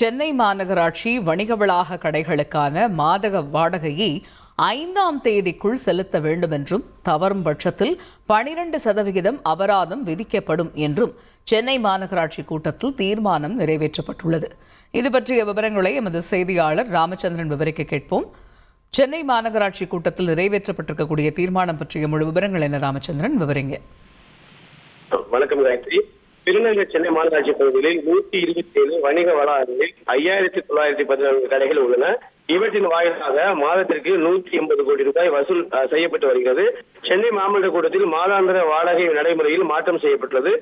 சென்னை மாநகராட்சி வணிக வளாக கடைகளுக்கான மாதக வாடகையை ஐந்தாம் தேதிக்குள் செலுத்த வேண்டும் என்றும் தவறும் பட்சத்தில் பனிரெண்டு சதவிகிதம் அபராதம் விதிக்கப்படும் என்றும் சென்னை மாநகராட்சி கூட்டத்தில் தீர்மானம் நிறைவேற்றப்பட்டுள்ளது. இது பற்றிய விவரங்களை எமது செய்தியாளர் ராமச்சந்திரன் விவரிக்க கேட்போம். சென்னை மாநகராட்சி கூட்டத்தில் நிறைவேற்றப்பட்டிருக்கக்கூடிய தீர்மானம் பற்றிய முழு விவரங்கள் என்ன ராமச்சந்திரன்? விவரிங்க. வணக்கம் காயத்ரி திருநங்கை சென்னை மாநகராட்சி பகுதிகளில் நூத்தி இருபத்தி ஏழு வணிக வளாகங்களில் ஐயாயிரத்தி தொள்ளாயிரத்தி பதினான்கு கடைகள் உள்ளன. இவற்றின் வாயிலாக மாதத்திற்கு நூற்றி எண்பது கோடி ரூபாய் வசூல் செய்யப்பட்டு வருகிறது. சென்னை மாமன்ற கூட்டத்தில் மாதாந்திர வாடகை நடைமுறையில் மாற்றம் செய்யப்பட்டுள்ளது.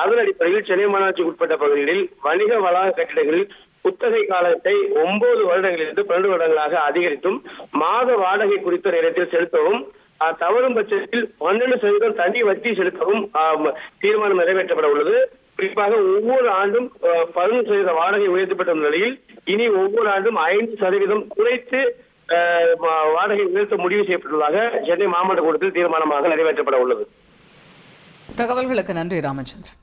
அதன் அடிப்படையில் சென்னை மாநகராட்சிக்கு உட்பட்ட பகுதிகளில் வணிக வளாக கட்டிடங்களில் குத்தகை காலத்தை ஒன்பது வருடங்களிலிருந்து பன்னெண்டு வருடங்களாக அதிகரித்தும் மாத வாடகை குறித்த நேரத்தில் செலுத்தவும் தவறும் பட்சத்தில் பன்னெண்டு சதவீதம் தனி வட்டி செலுத்தவும் தீர்மானம் நிறைவேற்றப்பட உள்ளது. குறிப்பாக ஒவ்வொரு ஆண்டும் பதினொன்று சதவீத வாடகை உயர்த்தப்பட்ட நிலையில் இனி ஒவ்வொரு ஆண்டும் ஐந்து சதவீதம் குறைத்து வாடகை உயர்த்த முடிவு செய்யப்பட்டுள்ளதாக சென்னை மாவட்ட கூட்டத்தில் தீர்மானமாக நிறைவேற்றப்பட உள்ளது. தகவல்களுக்கு நன்றி ராமச்சந்திரன்.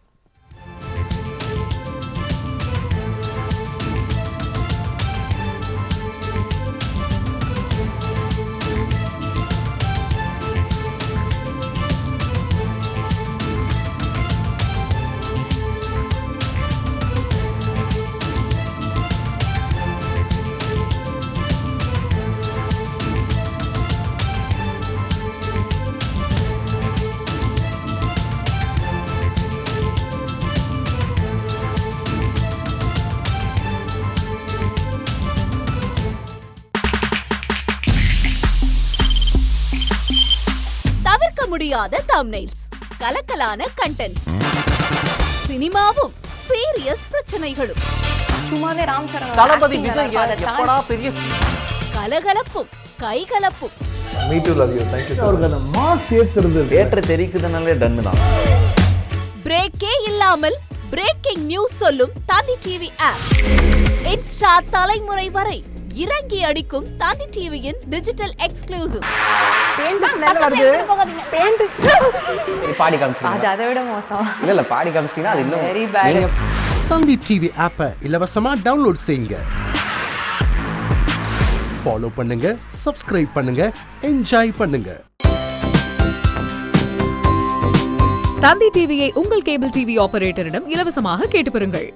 முடியாத தம்னைல்ஸ் கலக்கலான கண்டென்ட்ஸ் சினிமாவும் சீரியஸ் பிரச்சனைகளும். சும்மாவே ராம் சரண் தளபதி விஜய் எப்படா பெரிய கலகலப்பும் கைகலப்பும். Me too love you thank you so அவருக்கு அந்த மாஸ் ஏத்துறது இருக்கு. தேட்டர் தெரிக்குதுனாலே டன்னு தான். பிரேக்கே இல்லாமல் பிரேக்கிங் நியூஸ் சொல்லும் தந்தி டிவி ஆப் இன்ஸ்டா தலைமுறை வரை இறங்கி அடிக்கும் தந்தி டிவியின் டிஜிட்டல் எக்ஸ்க்ளூசிவ் பாடி காமிச்சிங்க அது அதை விட மோசம். இல்ல இல்ல பாடி காமிச்சிங்கன்னா அது இன்னும் Very bad. நீங்க தந்தி டிவி ஆப்பை இலவசமா டவுன்லோட் செய்யுங்க. ஃபாலோ பண்ணுங்க சப்ஸ்கிரைப் பண்ணுங்க என்ஜாய் பண்ணுங்க. தந்தி டிவியை உங்கள் கேபிள் டிவி ஆபரேட்டரிடம் இலவசமாக கேட்டு பெறுங்கள்.